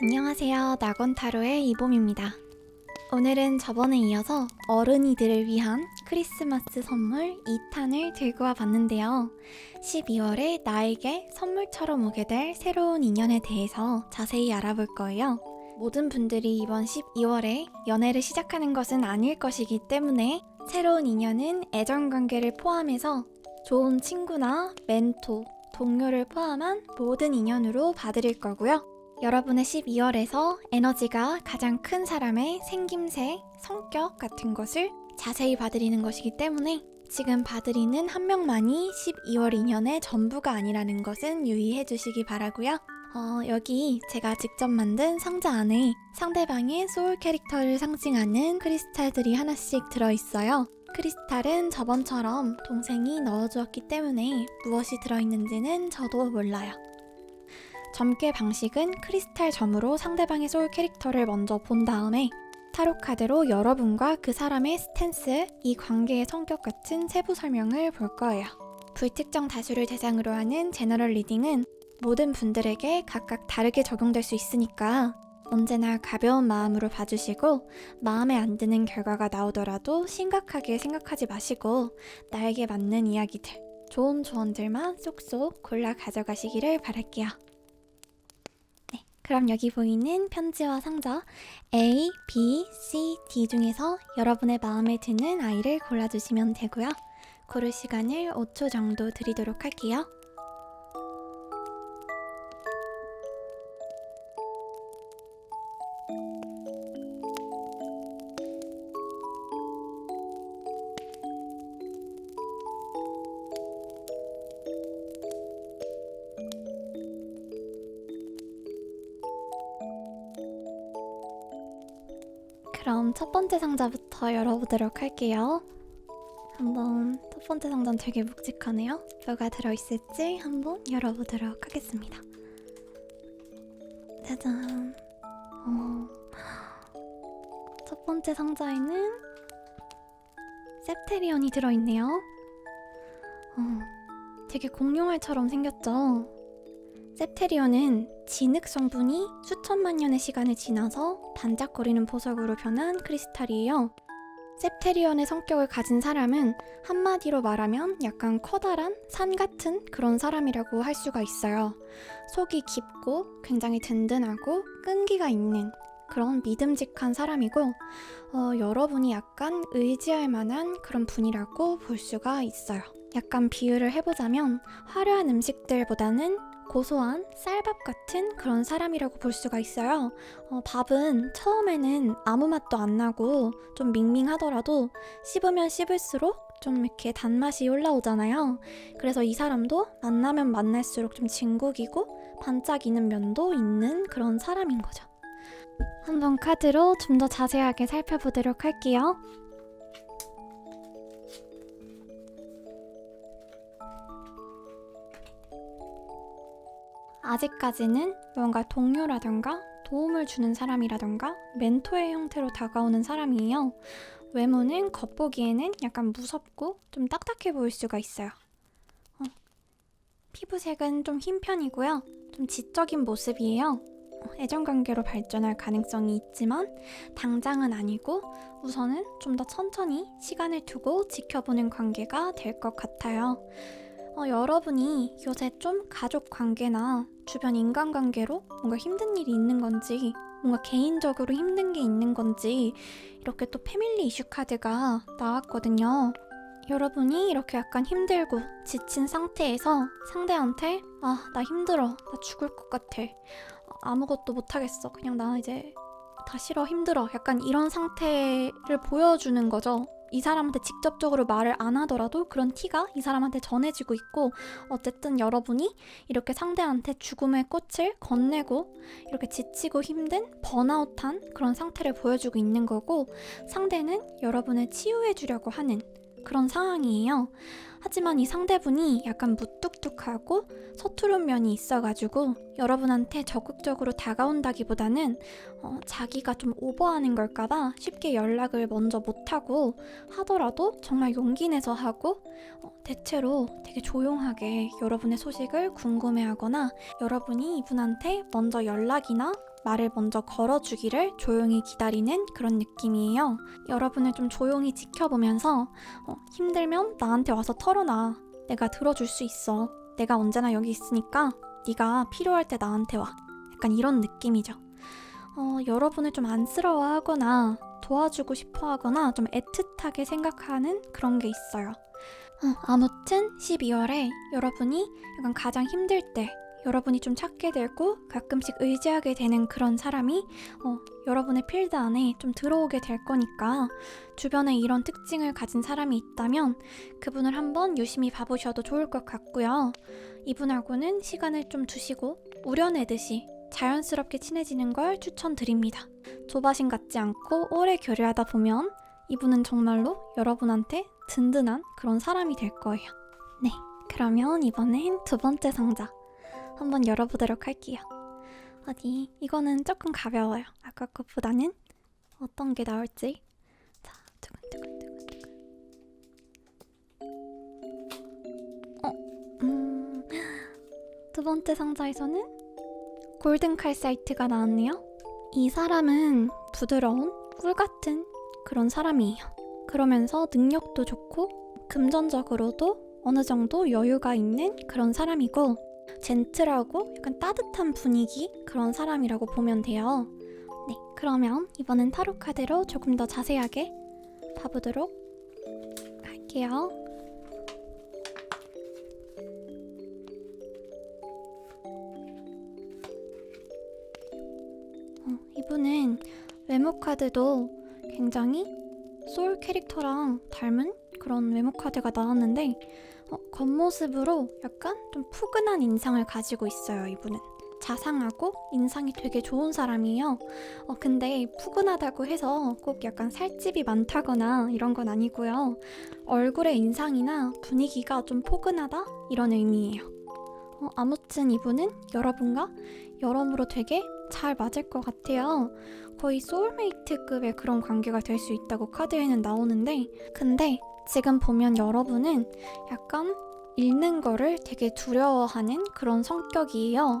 안녕하세요. 낙원타로의 이봄입니다. 오늘은 저번에 이어서 어른이들을 위한 크리스마스 선물 2탄을 들고 와 봤는데요. 12월에 나에게 선물처럼 오게 될 새로운 인연에 대해서 자세히 알아볼 거예요. 모든 분들이 이번 12월에 연애를 시작하는 것은 아닐 것이기 때문에 새로운 인연은 애정 관계를 포함해서 좋은 친구나 멘토, 동료를 포함한 모든 인연으로 봐드릴 거고요. 여러분의 12월에서 에너지가 가장 큰 사람의 생김새, 성격 같은 것을 자세히 봐드리는 것이기 때문에 지금 봐드리는 한 명만이 12월 인연의 전부가 아니라는 것은 유의해 주시기 바라고요. 어, 여기 제가 직접 만든 상자 안에 상대방의 소울 캐릭터를 상징하는 크리스탈들이 하나씩 들어있어요. 크리스탈은 저번처럼 동생이 넣어주었기 때문에 무엇이 들어있는지는 저도 몰라요. 점괘 방식은 크리스탈 점으로 상대방의 소울 캐릭터를 먼저 본 다음에 타로 카드로 여러분과 그 사람의 스탠스, 이 관계의 성격 같은 세부 설명을 볼 거예요. 불특정 다수를 대상으로 하는 제너럴 리딩은 모든 분들에게 각각 다르게 적용될 수 있으니까 언제나 가벼운 마음으로 봐주시고 마음에 안 드는 결과가 나오더라도 심각하게 생각하지 마시고 나에게 맞는 이야기들, 좋은 조언들만 쏙쏙 골라 가져가시기를 바랄게요. 네, 그럼 여기 보이는 편지와 상자 A, B, C, D 중에서 여러분의 마음에 드는 아이를 골라주시면 되고요. 고를 시간을 5초 정도 드리도록 할게요. 그럼 첫 번째 상자부터 열어보도록 할게요. 한번 첫 번째 상자는 되게 묵직하네요. 뭐가 들어있을지 한번 열어보도록 하겠습니다. 짜잔. 어. 첫 번째 상자에는 셉테리언이 들어있네요. 어, 되게 공룡알처럼 생겼죠? 셉테리온은 진흙 성분이 수천만 년의 시간을 지나서 반짝거리는 보석으로 변한 크리스탈이에요. 셉테리온의 성격을 가진 사람은 한마디로 말하면 약간 커다란 산 같은 그런 사람이라고 할 수가 있어요. 속이 깊고 굉장히 든든하고 끈기가 있는 그런 믿음직한 사람이고 어, 여러분이 약간 의지할 만한 그런 분이라고 볼 수가 있어요. 약간 비유를 해보자면 화려한 음식들보다는 고소한 쌀밥 같은 그런 사람이라고 볼 수가 있어요. 어, 밥은 처음에는 아무 맛도 안 나고 좀 밍밍하더라도 씹으면 씹을수록 좀 이렇게 단맛이 올라오잖아요. 그래서 이 사람도 만나면 만날수록 좀 진국이고 반짝이는 면도 있는 그런 사람인 거죠. 한번 카드로 좀 더 자세하게 살펴보도록 할게요. 아직까지는 뭔가 동료라던가 도움을 주는 사람이라던가 멘토의 형태로 다가오는 사람이에요. 외모는 겉보기에는 약간 무섭고 좀 딱딱해 보일 수가 있어요. 어, 피부색은 좀 흰 편이고요. 좀 지적인 모습이에요. 어, 애정관계로 발전할 가능성이 있지만 당장은 아니고 우선은 좀 더 천천히 시간을 두고 지켜보는 관계가 될 것 같아요. 어, 여러분이 요새 좀 가족 관계나 주변 인간관계로 뭔가 힘든 일이 있는 건지, 뭔가 개인적으로 힘든 게 있는 건지, 이렇게 또 패밀리 이슈 카드가 나왔거든요. 여러분이 이렇게 약간 힘들고 지친 상태에서 상대한테, 아, 나 힘들어. 나 죽을 것 같아. 아무것도 못하겠어. 그냥 나 이제 다 싫어. 힘들어. 약간 이런 상태를 보여주는 거죠. 이 사람한테 직접적으로 말을 안 하더라도 그런 티가 이 사람한테 전해지고 있고 어쨌든 여러분이 이렇게 상대한테 죽음의 꽃을 건네고 이렇게 지치고 힘든 번아웃한 그런 상태를 보여주고 있는 거고 상대는 여러분을 치유해 주려고 하는 그런 상황이에요. 하지만 이 상대분이 약간 무뚝뚝하고 서투른 면이 있어가지고 여러분한테 적극적으로 다가온다기보다는 어, 자기가 좀 오버하는 걸까봐 쉽게 연락을 먼저 못하고 하더라도 정말 용기 내서 하고 어, 대체로 되게 조용하게 여러분의 소식을 궁금해하거나 여러분이 이분한테 먼저 연락이나 말을 먼저 걸어주기를 조용히 기다리는 그런 느낌이에요. 여러분을 좀 조용히 지켜보면서 어, 힘들면 나한테 와서 털어놔. 내가 들어줄 수 있어. 내가 언제나 여기 있으니까 네가 필요할 때 나한테 와. 약간 이런 느낌이죠. 어, 여러분을 좀 안쓰러워하거나 도와주고 싶어 하거나 좀 애틋하게 생각하는 그런 게 있어요. 어, 아무튼 12월에 여러분이 약간 가장 힘들 때 여러분이 좀 찾게 되고 가끔씩 의지하게 되는 그런 사람이 어, 여러분의 필드 안에 좀 들어오게 될 거니까 주변에 이런 특징을 가진 사람이 있다면 그분을 한번 유심히 봐보셔도 좋을 것 같고요. 이분하고는 시간을 좀 두시고 우려내듯이 자연스럽게 친해지는 걸 추천드립니다. 조바심 갖지 않고 오래 교류하다 보면 이분은 정말로 여러분한테 든든한 그런 사람이 될 거예요. 네, 그러면 이번엔 두 번째 상자 한번 열어보도록 할게요. 어디 이거는 조금 가벼워요. 아까 것보다는 어떤 게 나올지. 자, 두근두근두근두근. 어, 음, 두 번째 상자에서는 골든 칼사이트가 나왔네요. 이 사람은 부드러운 꿀 같은 그런 사람이에요. 그러면서 능력도 좋고 금전적으로도 어느 정도 여유가 있는 그런 사람이고 젠틀하고 약간 따뜻한 분위기 그런 사람이라고 보면 돼요. 네, 그러면 이번엔 타로 카드로 조금 더 자세하게 봐보도록 할게요. 어, 이분은 외모 카드도 굉장히 소울 캐릭터랑 닮은 그런 외모 카드가 나왔는데 어, 겉모습으로 약간 좀 푸근한 인상을 가지고 있어요, 이분은. 자상하고 인상이 되게 좋은 사람이에요. 어, 근데 푸근하다고 해서 꼭 약간 살집이 많다거나 이런 건 아니고요. 얼굴의 인상이나 분위기가 좀 포근하다? 이런 의미예요. 어, 아무튼 이분은 여러분과 여러모로 되게 잘 맞을 것 같아요. 거의 소울메이트급의 그런 관계가 될 수 있다고 카드에는 나오는데, 근데 지금 보면 여러분은 약간 잃는 거를 되게 두려워하는 그런 성격이에요.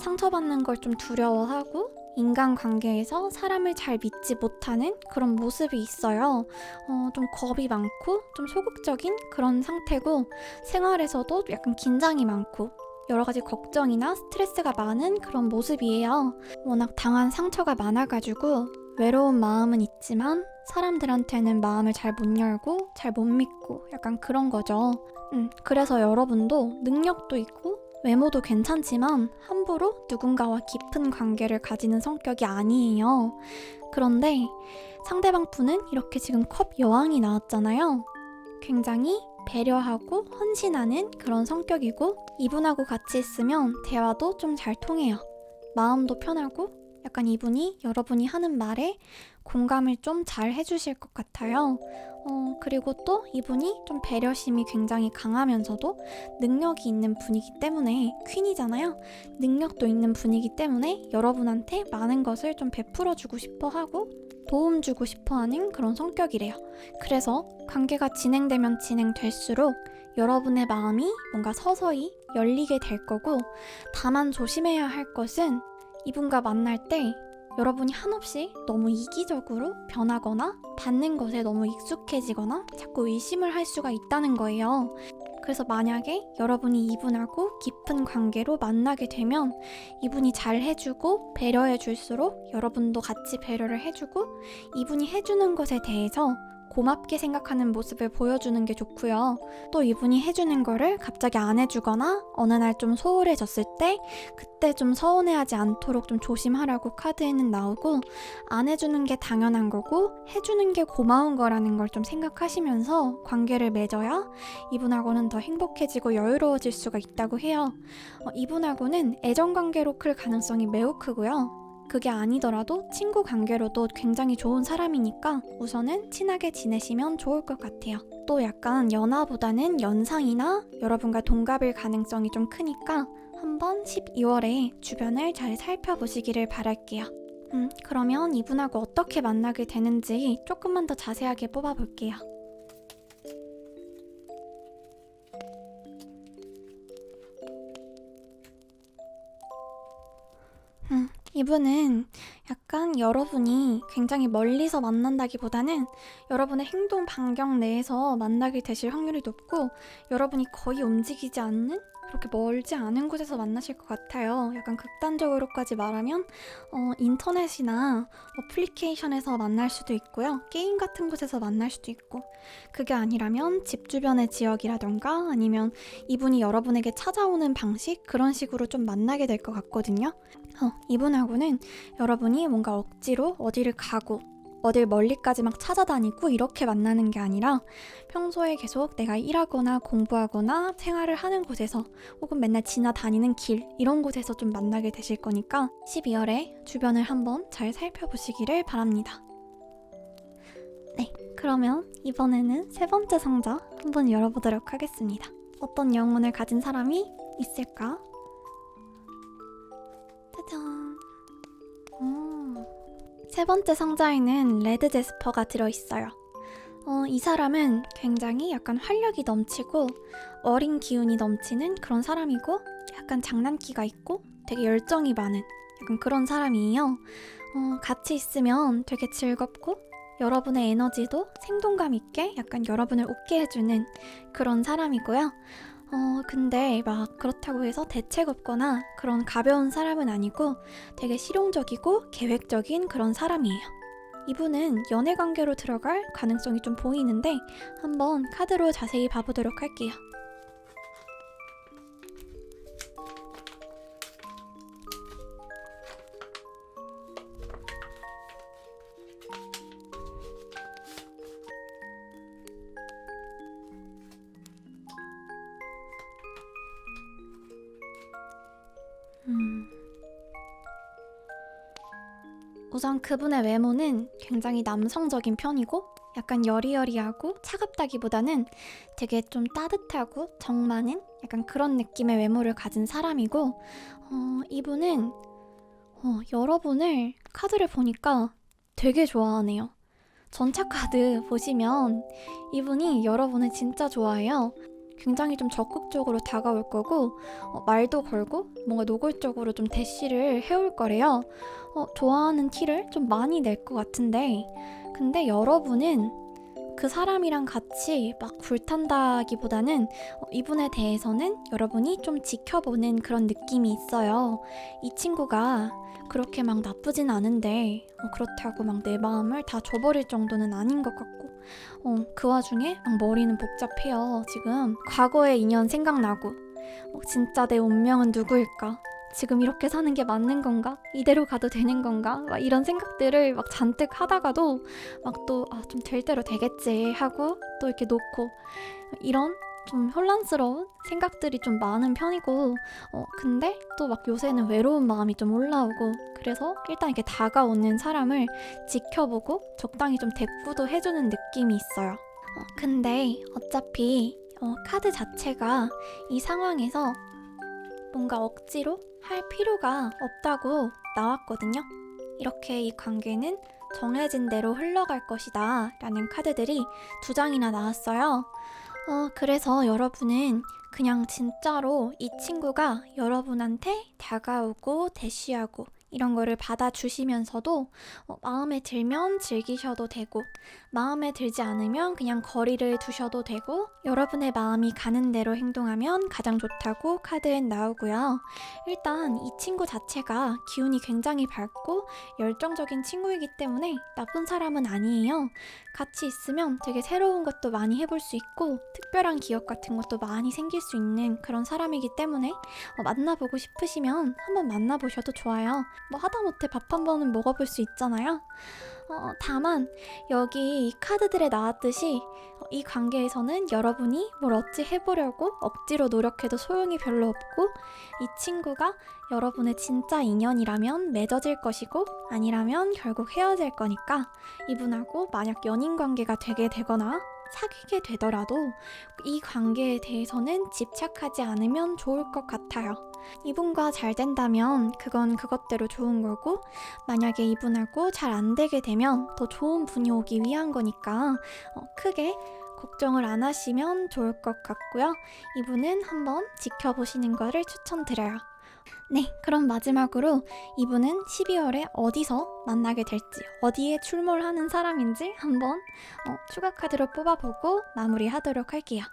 상처받는 걸 좀 두려워하고 인간관계에서 사람을 잘 믿지 못하는 그런 모습이 있어요. 어, 좀 겁이 많고 좀 소극적인 그런 상태고 생활에서도 약간 긴장이 많고 여러 가지 걱정이나 스트레스가 많은 그런 모습이에요. 워낙 당한 상처가 많아가지고 외로운 마음은 있지만 사람들한테는 마음을 잘 못 열고 잘 못 믿고 약간 그런 거죠. 음, 그래서 여러분도 능력도 있고 외모도 괜찮지만 함부로 누군가와 깊은 관계를 가지는 성격이 아니에요. 그런데 상대방 분은 이렇게 지금 컵 여왕이 나왔잖아요. 굉장히 배려하고 헌신하는 그런 성격이고 이분하고 같이 있으면 대화도 좀 잘 통해요. 마음도 편하고 약간 이분이 여러분이 하는 말에 공감을 좀 잘 해주실 것 같아요. 어, 그리고 또 이분이 좀 배려심이 굉장히 강하면서도 능력이 있는 분이기 때문에 퀸이잖아요. 능력도 있는 분이기 때문에 여러분한테 많은 것을 좀 베풀어주고 싶어 하고 도움 주고 싶어 하는 그런 성격이래요. 그래서 관계가 진행되면 진행될수록 여러분의 마음이 뭔가 서서히 열리게 될 거고 다만 조심해야 할 것은 이분과 만날 때 여러분이 한없이 너무 이기적으로 변하거나 받는 것에 너무 익숙해지거나 자꾸 의심을 할 수가 있다는 거예요. 그래서 만약에 여러분이 이분하고 깊은 관계로 만나게 되면 이분이 잘 해주고 배려해 줄수록 여러분도 같이 배려를 해주고 이분이 해주는 것에 대해서 고맙게 생각하는 모습을 보여주는 게 좋고요. 또 이분이 해주는 거를 갑자기 안 해주거나 어느 날 좀 소홀해졌을 때 그때 좀 서운해하지 않도록 좀 조심하라고 카드에는 나오고 안 해주는 게 당연한 거고 해주는 게 고마운 거라는 걸 좀 생각하시면서 관계를 맺어야 이분하고는 더 행복해지고 여유로워질 수가 있다고 해요. 어, 이분하고는 애정 관계로 클 가능성이 매우 크고요. 그게 아니더라도 친구 관계로도 굉장히 좋은 사람이니까 우선은 친하게 지내시면 좋을 것 같아요. 또 약간 연하보다는 연상이나 여러분과 동갑일 가능성이 좀 크니까 한번 12월에 주변을 잘 살펴보시기를 바랄게요. 음, 그러면 이분하고 어떻게 만나게 되는지 조금만 더 자세하게 뽑아볼게요. 이분은 약간 여러분이 굉장히 멀리서 만난다기보다는 여러분의 행동 반경 내에서 만나게 되실 확률이 높고 여러분이 거의 움직이지 않는 그렇게 멀지 않은 곳에서 만나실 것 같아요. 약간 극단적으로까지 말하면 어, 인터넷이나 어플리케이션에서 만날 수도 있고요. 게임 같은 곳에서 만날 수도 있고 그게 아니라면 집 주변의 지역이라던가 아니면 이분이 여러분에게 찾아오는 방식 그런 식으로 좀 만나게 될 것 같거든요. 어, 이분하고는 여러분이 뭔가 억지로 어디를 가고 어딜 멀리까지 막 찾아다니고 이렇게 만나는 게 아니라 평소에 계속 내가 일하거나 공부하거나 생활을 하는 곳에서 혹은 맨날 지나다니는 길 이런 곳에서 좀 만나게 되실 거니까 12월에 주변을 한번 잘 살펴보시기를 바랍니다. 네, 그러면 이번에는 세 번째 상자 한번 열어보도록 하겠습니다. 어떤 영혼을 가진 사람이 있을까? 짜잔. 오. 세 번째 상자에는 레드 제스퍼가 들어있어요. 어, 이 사람은 굉장히 약간 활력이 넘치고 어린 기운이 넘치는 그런 사람이고 약간 장난기가 있고 되게 열정이 많은 약간 그런 사람이에요. 어, 같이 있으면 되게 즐겁고 여러분의 에너지도 생동감 있게 약간 여러분을 웃게 해주는 그런 사람이고요. 어, 근데 막 그렇다고 해서 대책 없거나 그런 가벼운 사람은 아니고 되게 실용적이고 계획적인 그런 사람이에요. 이분은 연애 관계로 들어갈 가능성이 좀 보이는데 한번 카드로 자세히 봐보도록 할게요. 우선 그분의 외모는 굉장히 남성적인 편이고 약간 여리여리하고 차갑다기보다는 되게 좀 따뜻하고 정 많은 약간 그런 느낌의 외모를 가진 사람이고 어, 이분은 어, 여러분을 카드를 보니까 되게 좋아하네요. 전차 카드 보시면 이분이 여러분을 진짜 좋아해요. 굉장히 좀 적극적으로 다가올 거고 어, 말도 걸고 뭔가 노골적으로 좀 대시를 해올 거래요. 어, 좋아하는 티를 좀 많이 낼 것 같은데 근데 여러분은 그 사람이랑 같이 막 불탄다기보다는 어, 이분에 대해서는 여러분이 좀 지켜보는 그런 느낌이 있어요. 이 친구가 그렇게 막 나쁘진 않은데 어, 그렇다고 막 내 마음을 다 줘버릴 정도는 아닌 것 같고 어, 그 와중에 막 머리는 복잡해요. 지금 과거의 인연 생각나고 어, 진짜 내 운명은 누구일까? 지금 이렇게 사는 게 맞는 건가? 이대로 가도 되는 건가? 막 이런 생각들을 막 잔뜩 하다가도 막 또 아, 좀 될 대로 되겠지 하고 또 이렇게 놓고 이런 좀 혼란스러운 생각들이 좀 많은 편이고 어 근데 또 막 요새는 외로운 마음이 좀 올라오고 그래서 일단 이렇게 다가오는 사람을 지켜보고 적당히 좀 대꾸도 해주는 느낌이 있어요. 어, 근데 어차피 어, 카드 자체가 이 상황에서 뭔가 억지로 할 필요가 없다고 나왔거든요. 이렇게 이 관계는 정해진 대로 흘러갈 것이다 라는 카드들이 두 장이나 나왔어요. 어, 그래서 여러분은 그냥 진짜로 이 친구가 여러분한테 다가오고 대시하고 이런 거를 받아주시면서도 어, 마음에 들면 즐기셔도 되고 마음에 들지 않으면 그냥 거리를 두셔도 되고 여러분의 마음이 가는 대로 행동하면 가장 좋다고 카드엔 나오고요. 일단 이 친구 자체가 기운이 굉장히 밝고 열정적인 친구이기 때문에 나쁜 사람은 아니에요. 같이 있으면 되게 새로운 것도 많이 해볼 수 있고 특별한 기억 같은 것도 많이 생길 수 있는 그런 사람이기 때문에 어, 만나보고 싶으시면 한번 만나보셔도 좋아요. 뭐 하다못해 밥 한 번은 먹어볼 수 있잖아요. 어, 다만 여기 이 카드들에 나왔듯이 어, 이 관계에서는 여러분이 뭘 어찌 해보려고 억지로 노력해도 소용이 별로 없고 이 친구가 여러분의 진짜 인연이라면 맺어질 것이고 아니라면 결국 헤어질 거니까 이분하고 만약 연인 관계가 되게 되거나 사귀게 되더라도 이 관계에 대해서는 집착하지 않으면 좋을 것 같아요. 이분과 잘 된다면 그건 그것대로 좋은 거고 만약에 이분하고 잘 안 되게 되면 더 좋은 분이 오기 위한 거니까 어, 크게 걱정을 안 하시면 좋을 것 같고요. 이분은 한번 지켜보시는 거를 추천드려요. 네, 그럼 마지막으로 이분은 12월에 어디서 만나게 될지, 어디에 출몰 하는 사람인지 한번 어, 추가 카드로 뽑아보고 마무리하도록 할게요.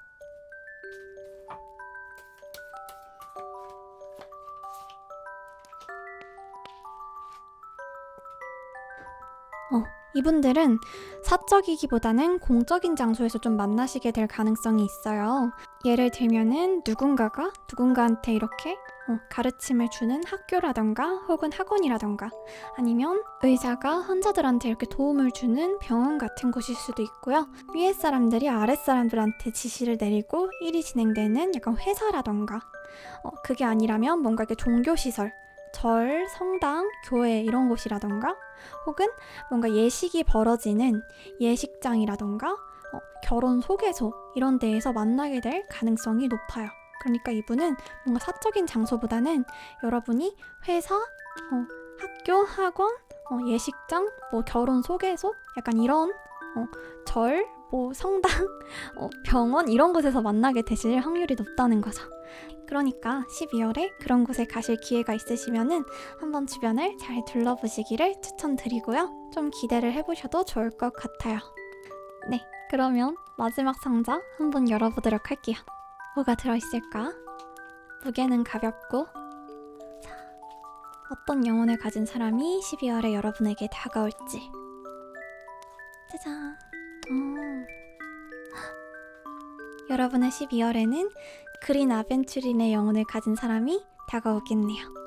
어, 이분들은 사적이기보다는 공적인 장소에서 좀 만나시게 될 가능성이 있어요. 예를 들면은 누군가가 누군가한테 이렇게 어, 가르침을 주는 학교라던가 혹은 학원이라던가 아니면 의사가 환자들한테 이렇게 도움을 주는 병원 같은 곳일 수도 있고요. 위에 사람들이 아래 사람들한테 지시를 내리고 일이 진행되는 약간 회사라던가 어, 그게 아니라면 뭔가 이렇게 종교시설 절, 성당, 교회 이런 곳이라던가 혹은 뭔가 예식이 벌어지는 예식장이라던가 어, 결혼 소개소 이런 데에서 만나게 될 가능성이 높아요. 그러니까 이분은 뭔가 사적인 장소보다는 여러분이 회사, 어, 학교, 학원, 어, 예식장, 뭐 결혼 소개소 약간 이런 어, 절, 뭐 성당, 어, 병원 이런 곳에서 만나게 되실 확률이 높다는 거죠. 그러니까 12월에 그런 곳에 가실 기회가 있으시면은 한번 주변을 잘 둘러보시기를 추천드리고요. 좀 기대를 해보셔도 좋을 것 같아요. 네, 그러면 마지막 상자 한번 열어보도록 할게요. 뭐가 들어있을까? 무게는 가볍고 자, 어떤 영혼을 가진 사람이 12월에 여러분에게 다가올지 짜잔 어. 여러분의 12월에는 그린 아벤츄린의 영혼을 가진 사람이 다가오겠네요.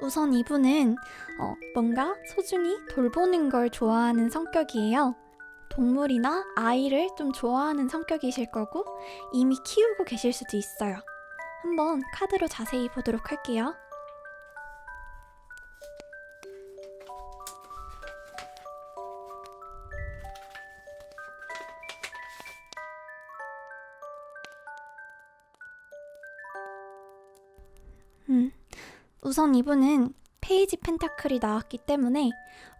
우선 이분은 어, 뭔가 소중히 돌보는 걸 좋아하는 성격이에요. 동물이나 아이를 좀 좋아하는 성격이실 거고 이미 키우고 계실 수도 있어요. 한번 카드로 자세히 보도록 할게요. 음, 우선 이분은 페이지 펜타클이 나왔기 때문에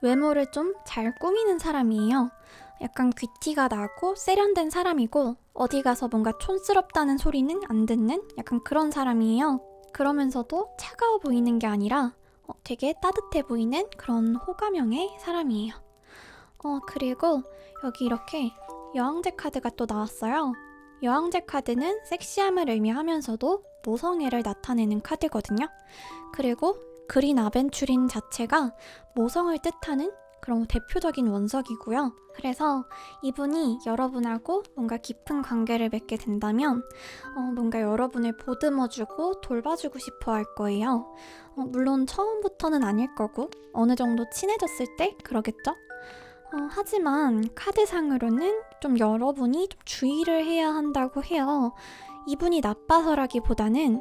외모를 좀 잘 꾸미는 사람이에요. 약간 귀티가 나고 세련된 사람이고 어디 가서 뭔가 촌스럽다는 소리는 안 듣는 약간 그런 사람이에요. 그러면서도 차가워 보이는 게 아니라 어, 되게 따뜻해 보이는 그런 호감형의 사람이에요. 어, 그리고 여기 이렇게 여왕제 카드가 또 나왔어요. 여왕제 카드는 섹시함을 의미하면서도 모성애를 나타내는 카드거든요. 그리고 그린 아벤츄린 자체가 모성을 뜻하는 그런 대표적인 원석이고요. 그래서 이분이 여러분하고 뭔가 깊은 관계를 맺게 된다면 어, 뭔가 여러분을 보듬어주고 돌봐주고 싶어 할 거예요. 어, 물론 처음부터는 아닐 거고 어느 정도 친해졌을 때 그러겠죠? 어, 하지만 카드상으로는 좀 여러분이 좀 주의를 해야 한다고 해요. 이분이 나빠서라기보다는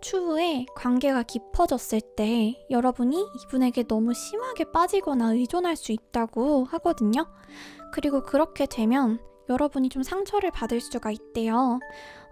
추후에 관계가 깊어졌을 때 여러분이 이분에게 너무 심하게 빠지거나 의존할 수 있다고 하거든요. 그리고 그렇게 되면 여러분이 좀 상처를 받을 수가 있대요.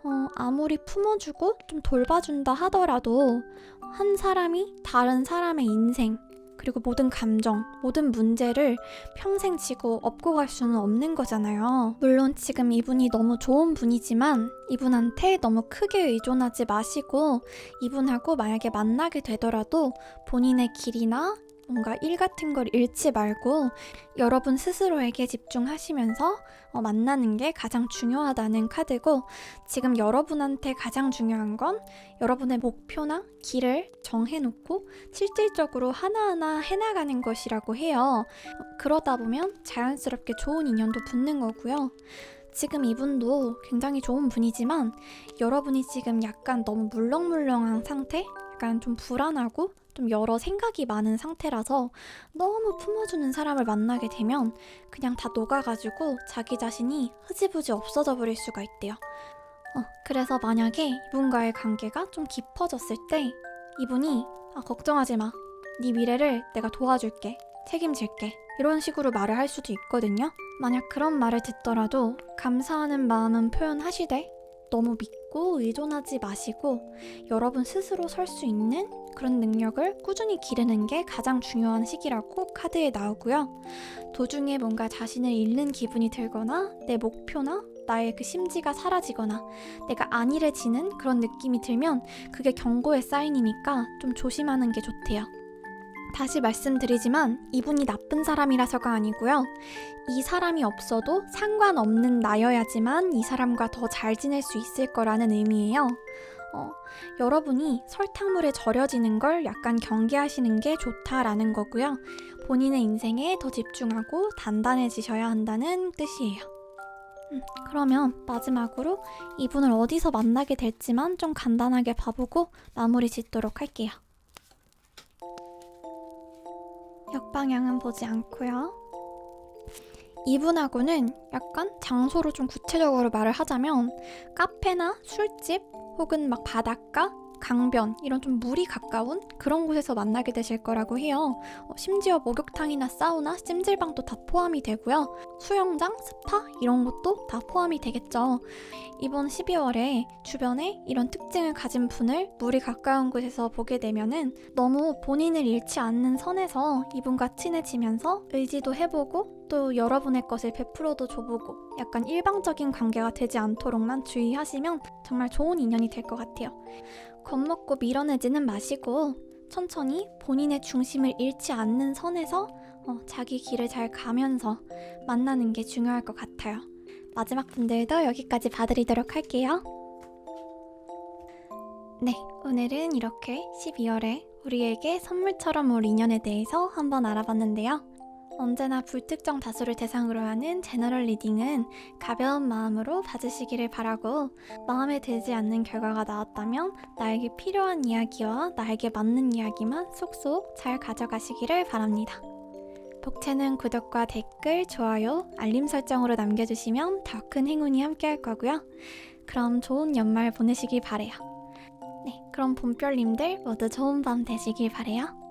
어, 아무리 품어주고 좀 돌봐준다 하더라도 한 사람이 다른 사람의 인생, 그리고 모든 감정, 모든 문제를 평생 지고 업고 갈 수는 없는 거잖아요. 물론 지금 이분이 너무 좋은 분이지만 이분한테 너무 크게 의존하지 마시고 이분하고 만약에 만나게 되더라도 본인의 길이나 뭔가 일 같은 걸 잃지 말고 여러분 스스로에게 집중하시면서 어, 만나는 게 가장 중요하다는 카드고 지금 여러분한테 가장 중요한 건 여러분의 목표나 길을 정해놓고 실질적으로 하나하나 해나가는 것이라고 해요. 어, 그러다 보면 자연스럽게 좋은 인연도 붙는 거고요. 지금 이분도 굉장히 좋은 분이지만 여러분이 지금 약간 너무 물렁물렁한 상태? 약간 좀 불안하고 좀 여러 생각이 많은 상태라서 너무 품어주는 사람을 만나게 되면 그냥 다 녹아가지고 자기 자신이 흐지부지 없어져 버릴 수가 있대요. 어, 그래서 만약에 이분과의 관계가 좀 깊어졌을 때 이분이 아, 걱정하지 마. 네 미래를 내가 도와줄게. 책임질게. 이런 식으로 말을 할 수도 있거든요. 만약 그런 말을 듣더라도 감사하는 마음은 표현하시되 너무 믿고 의존하지 마시고 여러분 스스로 설 수 있는 그런 능력을 꾸준히 기르는 게 가장 중요한 시기라고 카드에 나오고요. 도중에 뭔가 자신을 잃는 기분이 들거나 내 목표나 나의 그 심지가 사라지거나 내가 안일해지는 그런 느낌이 들면 그게 경고의 사인이니까 좀 조심하는 게 좋대요. 다시 말씀드리지만 이분이 나쁜 사람이라서가 아니고요. 이 사람이 없어도 상관없는 나여야지만 이 사람과 더 잘 지낼 수 있을 거라는 의미예요. 어, 여러분이 설탕물에 절여지는 걸 약간 경계하시는 게 좋다라는 거고요. 본인의 인생에 더 집중하고 단단해지셔야 한다는 뜻이에요. 음, 그러면 마지막으로 이분을 어디서 만나게 될지만 좀 간단하게 봐보고 마무리 짓도록 할게요. 역방향은 보지 않고요. 이분하고는 약간 장소로 좀 구체적으로 말을 하자면 카페나 술집 혹은 막 바닷가, 강변 이런 좀 물이 가까운 그런 곳에서 만나게 되실 거라고 해요. 어, 심지어 목욕탕이나 사우나, 찜질방도 다 포함이 되고요. 수영장, 스파 이런 것도 다 포함이 되겠죠. 이번 12월에 주변에 이런 특징을 가진 분을 물이 가까운 곳에서 보게 되면은 너무 본인을 잃지 않는 선에서 이분과 친해지면서 의지도 해보고 또 여러분의 것을 베풀어도 줘보고 약간 일방적인 관계가 되지 않도록만 주의하시면 정말 좋은 인연이 될 것 같아요. 겁먹고 밀어내지는 마시고 천천히 본인의 중심을 잃지 않는 선에서 어, 자기 길을 잘 가면서 만나는 게 중요할 것 같아요. 마지막 분들도 여기까지 봐드리도록 할게요. 네, 오늘은 이렇게 12월에 우리에게 선물처럼 올 인연에 대해서 한번 알아봤는데요. 언제나 불특정 다수를 대상으로 하는 제너럴 리딩은 가벼운 마음으로 봐주시기를 바라고 마음에 들지 않는 결과가 나왔다면 나에게 필요한 이야기와 나에게 맞는 이야기만 속속 잘 가져가시기를 바랍니다. 복채는 구독과 댓글, 좋아요, 알림 설정으로 남겨주시면 더 큰 행운이 함께할 거고요. 그럼 좋은 연말 보내시길 바래요. 네, 그럼 봄별님들 모두 좋은 밤 되시길 바래요.